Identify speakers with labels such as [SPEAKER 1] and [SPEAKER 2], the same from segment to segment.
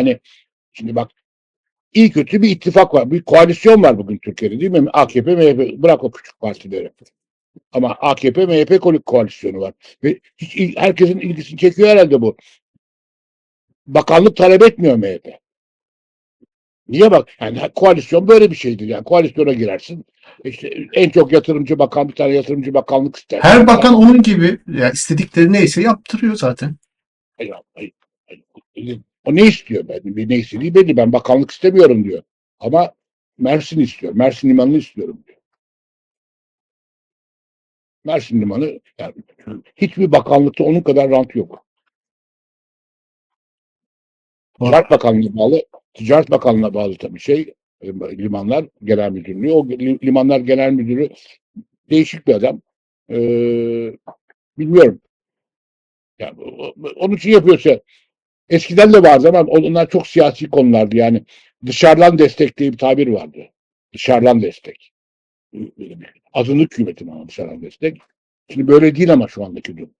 [SPEAKER 1] Yani şimdi bak iyi kötü bir ittifak var. Bir koalisyon var bugün Türkiye'de değil mi? AKP, MHP. Bırak o küçük partileri. Ama AKP, MHP ko- koalisyonu var. Ve hiç, herkesin ilgisini çekiyor herhalde bu. Bakanlık talep etmiyor MHP. Niye bak? Yani koalisyon böyle bir şeydir. Yani koalisyona girersin. İşte en çok yatırımcı bakan bir tane yatırımcı bakanlık ister.
[SPEAKER 2] Her bakan onun gibi ya istedikleri neyse yaptırıyor zaten.
[SPEAKER 1] Hayır, hayır, hayır. O ne istiyor? Ben, ne istediği belli. Ben bakanlık istemiyorum diyor. Ama Mersin istiyor. Mersin limanını istiyorum diyor. Mersin limanı yani hiçbir bakanlıkta onun kadar rant yok. Ticaret Bakanlığı'na bağlı, Ticaret Bakanlığı'na bağlı tabii şey, limanlar genel müdürlüğü. O li- limanlar genel müdürü değişik bir adam. Ee, bilmiyorum. Yani, onun için yapıyorsa eskiden de vardı ama onlar çok siyasi konulardı. Yani dışarıdan destek diye bir tabir vardı. Dışarıdan destek. Azınlık hükümeti ama dışarıdan destek. Şimdi böyle değil ama şu andaki durum.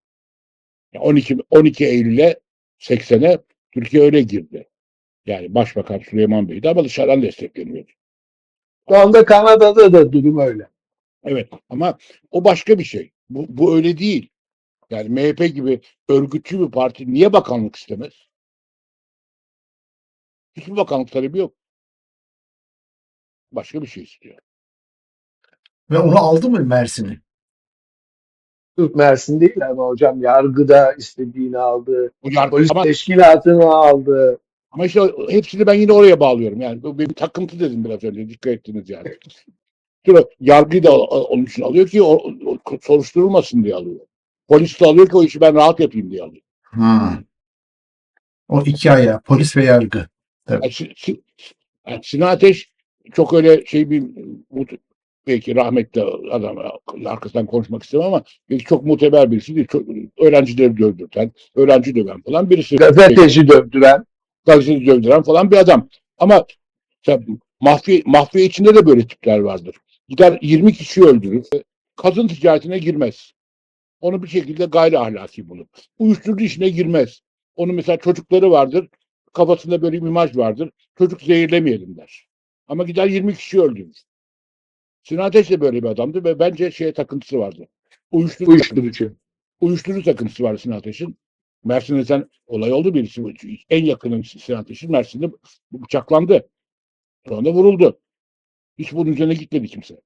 [SPEAKER 1] Yani 12, 12 Eylül'e 80'e Türkiye öyle girdi. Yani Başbakan Süleyman Bey'di ama dışarıdan destekleniyordu.
[SPEAKER 3] Şu anda Kanada'da da durum öyle.
[SPEAKER 1] Evet ama o başka bir şey. Bu, bu öyle değil. Yani MHP gibi örgütçü bir parti niye bakanlık istemez? Hiçbir bakanlık talebi yok. Başka bir şey istiyor.
[SPEAKER 2] Ve onu aldı mı Mersin'i?
[SPEAKER 3] Türk Mersin değil ama hocam yargıda istediğini aldı.
[SPEAKER 1] O yargı-
[SPEAKER 3] Polis
[SPEAKER 1] ama,
[SPEAKER 3] teşkilatını aldı.
[SPEAKER 1] ama işte hepsini ben yine oraya bağlıyorum. Yani bu benim takıntı dedim biraz önce. Dikkat ettiniz yani. Sonra yargıyı da onun için alıyor ki o, o soruşturulmasın diye alıyor. Polis de alıyor ki o işi ben rahat yapayım diye alıyor.
[SPEAKER 2] Hmm. O iki ayağı polis ve yargı.
[SPEAKER 1] Yani, Si- Si- yani Sinan Ateş çok öyle şey bir belki rahmetli adam arkasından konuşmak istemem ama belki çok muteber birisi değil. Çok, öğrencileri dövdürten, öğrenci döven falan birisi.
[SPEAKER 3] Gazeteci dövdüren.
[SPEAKER 1] Gazeteci dövdüren falan bir adam. Ama mafya, mafya içinde de böyle tipler vardır. Gider 20 kişi öldürür. Kadın ticaretine girmez. Onu bir şekilde gayri ahlaki bulur. Uyuşturucu işine girmez. Onun mesela çocukları vardır. Kafasında böyle bir imaj vardır. Çocuk zehirlemeyelim der. Ama gider 20 kişi öldürür. Sinan Ateş de böyle bir adamdı ve bence şeye takıntısı vardı. Uyuşturucu,
[SPEAKER 3] Uyuşturucu.
[SPEAKER 1] uyuşturucu takıntısı vardı Sinan Ateş'in. Mersin'de sen olay oldu birisi. En yakının Sinan Ateş'in Mersin'de bıçaklandı. Sonra vuruldu. Hiç bunun üzerine gitmedi kimse.